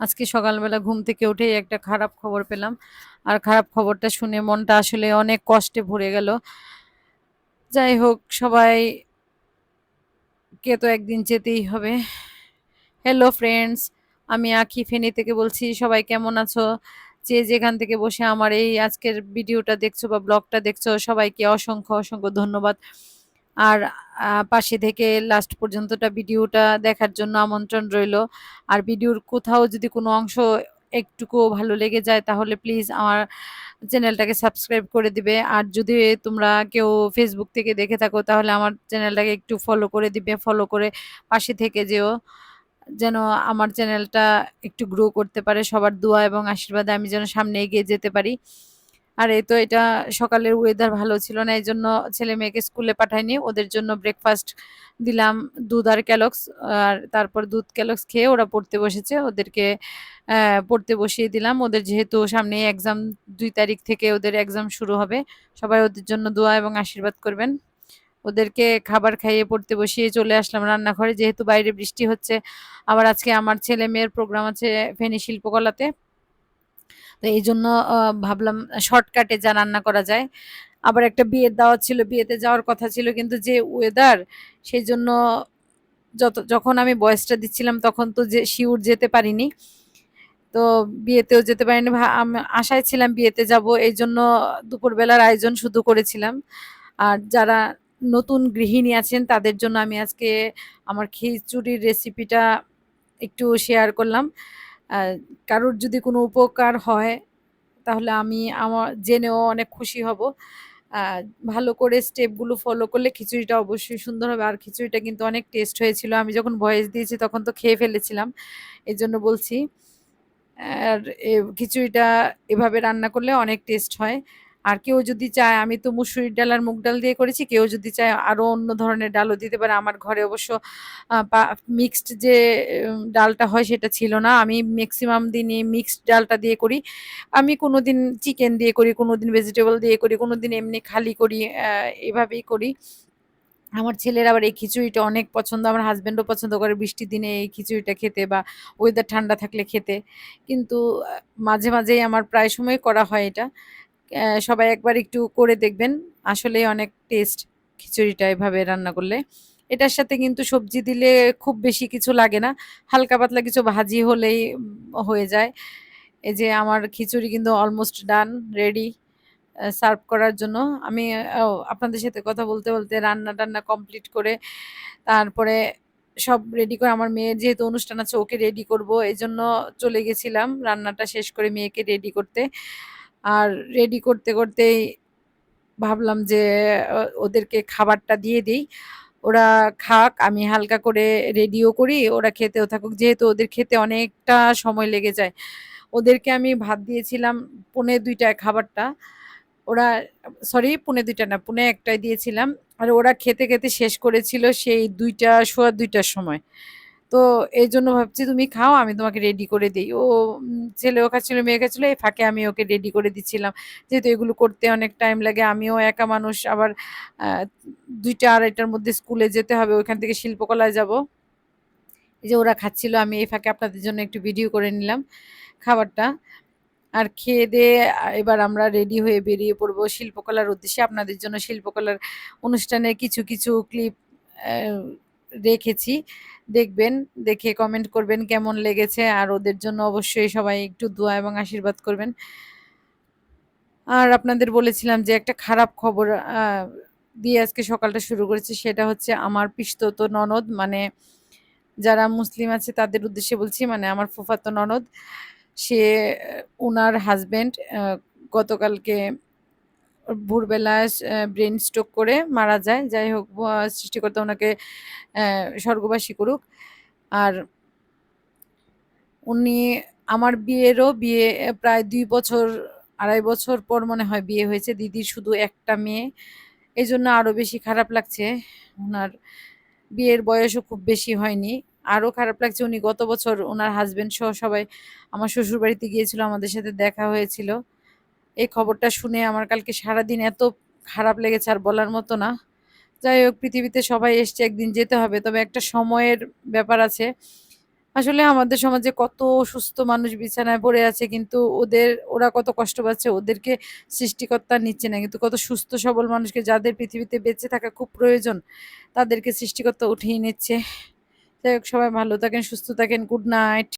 আজকে সকালবেলা ঘুম থেকে উঠেই একটা খারাপ খবর পেলাম। আর খারাপ খবরটা শুনে মনটা আসলে অনেক কষ্টে ভরে গেল। যাই হোক সবাই কে তো একদিন যেতেই হবে। হ্যালো ফ্রেন্ডস আমি আঁকি ফেনী থেকে বলছি, সবাই কেমন আছো? যে যেখান থেকে বসে আমার এই আজকের ভিডিওটা দেখছ বা ব্লগটা দেখছ, সবাইকে অসংখ্য অসংখ্য ধন্যবাদ। আর পাশে থেকে লাস্ট পর্যন্তটা ভিডিওটা দেখার জন্য আমন্ত্রণ রইল। আর ভিডিওর কোথাও যদি কোনো অংশ একটুকু ভালো লেগে যায়, তাহলে প্লিজ আমার চ্যানেলটাকে সাবস্ক্রাইব করে দিবে। আর যদি তোমরা কেউ ফেসবুক থেকে দেখে থাকো, তাহলে আমার চ্যানেলটাকে একটু ফলো করে দিবে। ফলো করে পাশে থেকে যেও, যেন আমার চ্যানেলটা একটু গ্রো করতে পারে। সবার দোয়া এবং আশীর্বাদে আমি যেন সামনে এগিয়ে যেতে পারি। আর এই তো এটা সকালের ওয়েদার ভালো ছিল না এই জন্য ছেলে মেয়েকে স্কুলে পাঠাইনি। ওদের জন্য ব্রেকফাস্ট দিলাম দুধ আর ক্যালক্স আর তারপর দুধ ক্যালক্স খেয়ে ওরা পড়তে বসেছে। ওদেরকে পড়তে বসিয়ে দিলাম। ওদের যেহেতু সামনে এক্সাম দুই তারিখ থেকে ওদের এক্সাম শুরু হবে, সবাই ওদের জন্য দোয়া এবং আশীর্বাদ করবেন। ওদেরকে খাবার খাইয়ে পড়তে বসিয়ে চলে আসলাম রান্নাঘরে। যেহেতু বাইরে বৃষ্টি হচ্ছে, আবার আজকে আমার ছেলে মেয়ের প্রোগ্রাম আছে ফেনী শিল্পকলাতে। তো এই জন্য ভাবলাম শর্টকাটে যা রান্না করা যায়। আবার একটা বিয়ের দাওয়াত ছিল, বিয়েতে যাওয়ার কথা ছিল, কিন্তু যে ওয়েদার সেই জন্য যত, যখন আমি বয়সটা দিচ্ছিলাম, তখন তো যে শিউর যেতে পারিনি। তো বিয়েতেও যেতে পারিনি আশায় ছিলাম বিয়েতে যাব এই জন্য দুপুরবেলার আয়োজন শুধু করেছিলাম। আর যারা নতুন গৃহিণী আছেন, তাদের জন্য আমি আজকে আমার খিচুড়ির রেসিপিটা একটু শেয়ার করলাম। কারোর যদি কোনো উপকার হয়, তাহলে আমি আমার জেনেও অনেক খুশি হব। ভালো করে স্টেপগুলো ফলো করলে খিচুড়িটা অবশ্যই সুন্দর হবে। আর খিচুড়িটা কিন্তু অনেক টেস্ট হয়েছিল। আমি যখন ভয়েস দিয়েছি তখন তো খেয়ে ফেলেছিলাম। এই জন্য বলছি, আর খিচুড়িটা এভাবে রান্না করলে অনেক টেস্ট হয়। আর কেউ যদি চায়, আমি তো মুসুরির ডাল আর মুগ ডাল দিয়ে করেছি, কেউ যদি চায় আরও অন্য ধরনের ডালও দিতে পারে। আমার ঘরে অবশ্য মিক্সড যে ডালটা হয় সেটা ছিল না। আমি ম্যাক্সিমাম দিনই মিক্সড ডালটা দিয়ে করি। আমি কোনো দিন চিকেন দিয়ে করি কোনো দিন ভেজিটেবল দিয়ে করি কোনো দিন এমনি খালি করি এভাবেই করি। আমার ছেলের আবার এই খিচুড়িটা অনেক পছন্দ। আমার হাজব্যান্ডও পছন্দ করে বৃষ্টির দিনে এই খিচুড়িটা খেতে বা ওয়েদার ঠান্ডা থাকলে খেতে। কিন্তু মাঝে মাঝেই আমার প্রায় সময় করা হয় এটা। সবাই একবার একটু করে দেখবেন। আসলেই অনেক টেস্ট খিচুড়িটা এভাবে রান্না করলে। এটার সাথে কিন্তু সবজি দিলে খুব বেশি কিছু লাগে না। হালকা পাতলা কিছু ভাজি হলেই হয়ে যায়। এই যে আমার খিচুড়ি কিন্তু অলমোস্ট ডান রেডি সার্ভ করার জন্য। আমি আপনাদের সাথে কথা বলতে, বলতে রান্না-টান্না কমপ্লিট করে তারপরে সব রেডি করে আমার মেয়ের যেহেতু অনুষ্ঠান আছে ওকে রেডি করব। এজন্য চলে গেছিলাম। রান্নাটা শেষ করে মেয়েকে রেডি করতে। আর রেডি করতে, করতেই ভাবলাম যে ওদেরকে খাবারটা দিয়ে দিই ওরা খাক, আমি হালকা করে রেডিও করি, ওরা খেতেও থাকুক। যেহেতু ওদের খেতে অনেকটা সময় লেগে যায়। ওদেরকে আমি ভাত দিয়েছিলাম পুনে দুইটায় খাবারটা। ওরা সরি পুনে দুইটা না, পুনে ১ টায় দিয়েছিলাম। আর ওরা খেতে, খেতে শেষ করেছিল সেই ২ টা সোয়া ২ সময়। তো এই জন্য ভাবছি তুমি খাও আমি তোমাকে রেডি করে দিই ও উম ছেলেও খাচ্ছিল, মেয়ে খাচ্ছিল। এই ফাঁকে আমি ওকে রেডি করে দিচ্ছিলাম। যেহেতু এগুলো করতে অনেক টাইম লাগে। আমিও একা মানুষ আবার দুইটা ২ টা ২.৫ টার মধ্যে স্কুলে যেতে হবে। ওইখান থেকে শিল্পকলায় যাব। এই যে ওরা খাচ্ছিল আমি এই ফাঁকে আপনাদের জন্য একটু ভিডিও করে নিলাম খাবারটা। আর খেয়ে-দেয়ে এবার আমরা রেডি হয়ে বেরিয়ে পড়ব শিল্পকলার উদ্দেশ্যে। আপনাদের জন্য শিল্পকলার অনুষ্ঠানের কিছু, কিছু ক্লিপ রেখেছি। দেখবেন, দেখে কমেন্ট করবেন কেমন লেগেছে। আর ওদের জন্য অবশ্যই সবাই একটু দোয়া এবং আশীর্বাদ করবেন। আর আপনাদের বলেছিলাম যে একটা খারাপ খবর দিয়ে আজকে সকালটা শুরু করেছি। সেটা হচ্ছে আমার পিসতুতো ননদ মানে যারা মুসলিম আছে তাদের উদ্দেশ্যে বলছি। মানে আমার ফুফাতো ননদ। সে উনার হাসব্যান্ড আ গতকালকে ভোরবেলা ব্রেন স্ট্রোক করে মারা যায়। যাই হোক সৃষ্টিকর্তা ওনাকে স্বর্গবাসী করুক। আর উনি আমার বিয়েরও বিয়ে প্রায় দুই বছর ২.৫ বছর পর মনে হয় বিয়ে হয়েছে। দিদির শুধু একটা মেয়ে। এই জন্য আরও বেশি খারাপ লাগছে। ওনার বিয়ের বয়সও খুব বেশি হয়নি। আরও খারাপ লাগছে উনি গত বছর ওনার হাসব্যান্ড সহ সবাই আমার শ্বশুরবাড়িতে গিয়েছিল। আমাদের সাথে দেখা হয়েছিল। এই খবরটা শুনে আমার কালকে সারাদিন এত খারাপ লেগেছে আর বলার মতো না। যাই হোক, পৃথিবীতে সবাই এসছে, একদিন যেতে হবে। তবে একটা সময়ের ব্যাপার আছে। আসলে আমাদের সমাজে কত সুস্থ মানুষ বিছানায় পড়ে আছে, কিন্তু ওদের, ওরা কত কষ্ট পাচ্ছে, ওদেরকে সৃষ্টিকর্তা নিচ্ছে না কিন্তু কত সুস্থ, সবল মানুষকে যাদের পৃথিবীতে বেঁচে থাকা খুব প্রয়োজন, তাদেরকে সৃষ্টিকর্তা উঠিয়ে নিচ্ছে যাই হোক, সবাই ভালো থাকেন, সুস্থ থাকেন গুড নাইট